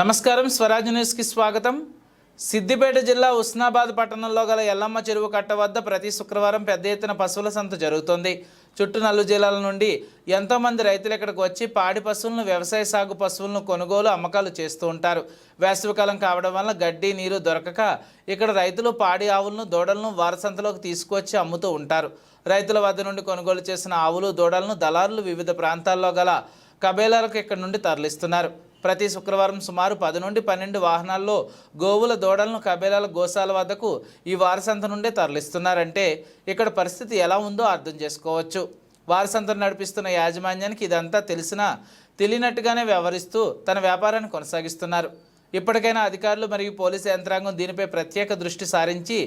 నమస్కారం స్వరాజ్ న్యూస్కి స్వాగతం. సిద్దిపేట జిల్లా ఉస్నాబాద్ పట్టణంలో గల ఎల్లమ్మ చెరువు కట్ట వద్ద ప్రతి శుక్రవారం పెద్ద ఎత్తున పశువుల సంత జరుగుతుంది. చుట్టూ నల్లు జిల్లాల నుండి ఎంతోమంది రైతులు ఇక్కడికి వచ్చి పాడి పశువులను వ్యవసాయ సాగు పశువులను కొనుగోలు అమ్మకాలు చేస్తూ ఉంటారు. వేసవికాలం కావడం వల్ల గడ్డి నీరు దొరకక ఇక్కడ రైతులు పాడి ఆవులను దూడలను వారసంతలోకి తీసుకువచ్చి అమ్ముతూ ఉంటారు. రైతుల వద్ద నుండి కొనుగోలు చేసిన ఆవులు దూడలను దళారులు వివిధ ప్రాంతాల్లో గల కబేలాలకు ఇక్కడ నుండి తరలిస్తున్నారు. ప్రతి శుక్రవారం సుమారు పది నుండి పన్నెండు వాహనాల్లో గోవుల దూడలను కబేలాల గోశాల వద్దకు ఈ వారసంత నుండే తరలిస్తున్నారంటే ఇక్కడ పరిస్థితి ఎలా ఉందో అర్థం చేసుకోవచ్చు. వారసంతను నడిపిస్తున్న యాజమాన్యానికి ఇదంతా తెలిసినా తెలియనట్టుగానే వ్యవహరిస్తూ తన వ్యాపారాన్ని కొనసాగిస్తున్నారు. ఇప్పటికైనా అధికారులు మరియు పోలీసు యంత్రాంగం దీనిపై ప్రత్యేక దృష్టి సారించి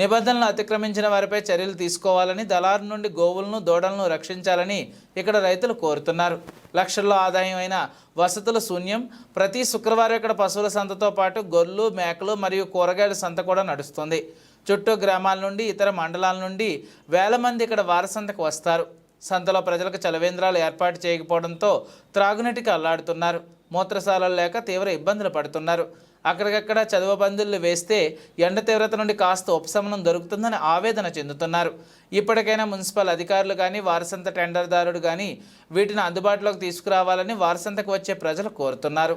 నిబంధనలు అతిక్రమించిన వారిపై చర్యలు తీసుకోవాలని దళారు నుండి గోవులను దూడలను రక్షించాలని ఇక్కడ రైతులు కోరుతున్నారు. లక్షల్లో ఆదాయం అయిన వసతుల శూన్యం ప్రతి శుక్రవారం ఇక్కడ పశువుల సంతతో పాటు గొర్రెలు మేకలు మరియు కూరగాయల సంత కూడా నడుస్తుంది. చుట్టూ గ్రామాల నుండి ఇతర మండలాల నుండి వేల మంది ఇక్కడ వారసంతకు వస్తారు. సంతలో ప్రజలకు చలవేంద్రాలు ఏర్పాటు చేయకపోవడంతో త్రాగునీటికి అల్లాడుతున్నారు. మూత్రశాలలు లేక తీవ్ర ఇబ్బందులు పడుతున్నారు. అక్కడికక్కడ చదువు బందులు వేస్తే ఎండ తీవ్రత నుండి కాస్త ఉపశమనం దొరుకుతుందని ఆవేదన చెందుతున్నారు. ఇప్పటికైనా మున్సిపల్ అధికారులు కానీ వారసంత టెండర్దారుడు కానీ వీటిని అందుబాటులోకి తీసుకురావాలని వారసంతకు వచ్చే ప్రజలు కోరుతున్నారు.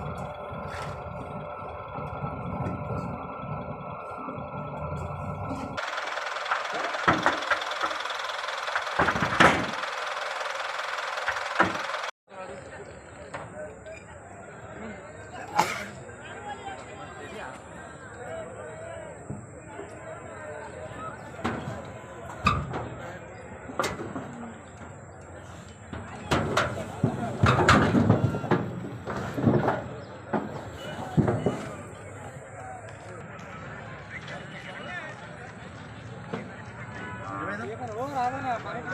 ఓ రాదన్నా? మనకి